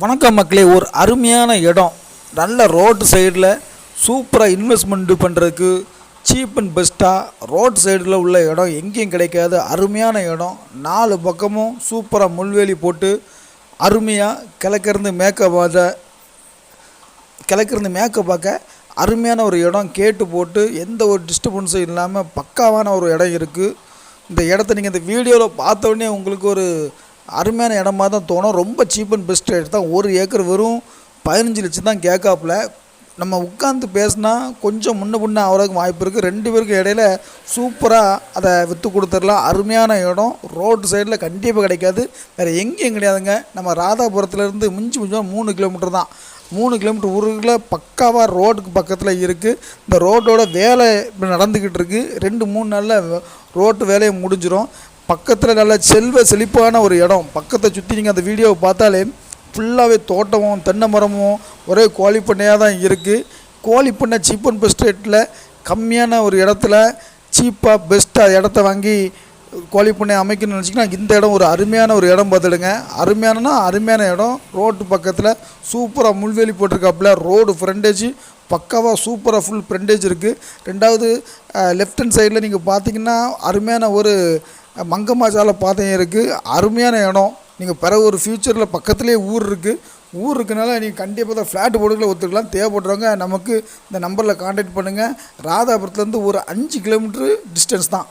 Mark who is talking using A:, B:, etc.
A: வணக்கம் மக்களே ஒரு அருமையான இடம். நல்ல ரோடு சைடில் சூப்பராக இன்வெஸ்ட்மெண்ட் பண்ணுறதுக்கு சீப் அண்ட் பெஸ்ட்டாக ரோட் சைடில் உள்ள இடம் எங்கேயும் கிடைக்காது. அருமையான இடம். நாலு பக்கமும் சூப்பராக முள்வேலி போட்டு அருமையாக கிழக்கிருந்து மேற்க பார்த்த கிழக்கிருந்து மேற்க பார்க்க அருமையான ஒரு இடம். கேட்டு போட்டு எந்த ஒரு டிஸ்டர்பன்ஸும் இல்லாமல் பக்காவான ஒரு இடம் இருக்குது இந்த இடத்த நீங்கள் இந்த வீடியோவில் பார்த்தோடனே உங்களுக்கு ஒரு அருமையான இடமா தான் தோணும். ரொம்ப சீப் அண்ட் பெஸ்ட் ரேட் தான். ஒரு ஏக்கர் வெறும் பதினஞ்சு லட்சம் தான் கேட்காப்புல. நம்ம உட்காந்து பேசினா கொஞ்சம் முன்ன பின்ன ஆகிறதுக்கு வாய்ப்பு இருக்குது ரெண்டு பேருக்கும் இடையில சூப்பராக அதை விற்று கொடுத்துடலாம். அருமையான இடம். ரோடு சைடில் கண்டிப்பாக கிடைக்காது. வேறு எங்கேயும் கிடையாதுங்க. நம்ம ராதாபுரத்துலேருந்து மிஞ்சி மிஞ்சம் மூணு கிலோமீட்டர் தான். மூணு கிலோமீட்டர் ஊருக்குள்ளே பக்காவாக ரோடுக்கு பக்கத்தில் இருக்குது இந்த ரோட்டோட வேலை இப்போ நடந்துக்கிட்டு இருக்குது ரெண்டு மூணு நாளில் ரோட்டு வேலையை முடிஞ்சிடும் பக்கத்தில் நல்ல செல்வ செழிப்பான ஒரு இடம். பக்கத்தை சுற்றி நீங்கள் அந்த வீடியோவை பார்த்தாலே ஃபுல்லாகவே தோட்டமும் தென்னை மரமும் ஒரே கோழி பண்ணையாக தான் இருக்குது கோழி பண்ணை சீப் அண்ட் பெஸ்ட் ரேட்டில் கம்மியான ஒரு இடத்துல சீப்பாக பெஸ்ட்டாக இடத்த வாங்கி கோழி பண்ணை அமைக்கணும்னு நினச்சிங்கன்னா இந்த இடம் ஒரு அருமையான ஒரு இடம் பார்த்துடுங்க. அருமையானனா அருமையான இடம். ரோட்டு பக்கத்தில் சூப்பராக முள்வேலி போட்டிருக்காப்புல ரோடு ஃப்ரண்டேஜ் பக்காவாக சூப்பராக ஃபுல் ஃப்ரண்டேஜ் இருக்குது ரெண்டாவது லெஃப்ட் ஹேண்ட் சைடில் நீங்கள் பார்த்தீங்கன்னா அருமையான ஒரு மங்கம்மாச்சாலை பாதையும் இருக்குது அருமையான இடம். நீங்கள் பிறகு ஒரு ஃப்யூச்சரில் பக்கத்துலேயே ஊர் இருக்குது ஊர் இருக்கனால நீங்கள் கண்டிப்பாக தான் ஃப்ளாட் போடுறதுல ஒத்துக்கலாம். தேவைப்படுறவங்க நமக்கு இந்த நம்பரில் காண்டாக்ட் பண்ணுங்கள் ராதாபுரத்துலேருந்து ஒரு அஞ்சு கிலோமீட்ரு டிஸ்டன்ஸ் தான்.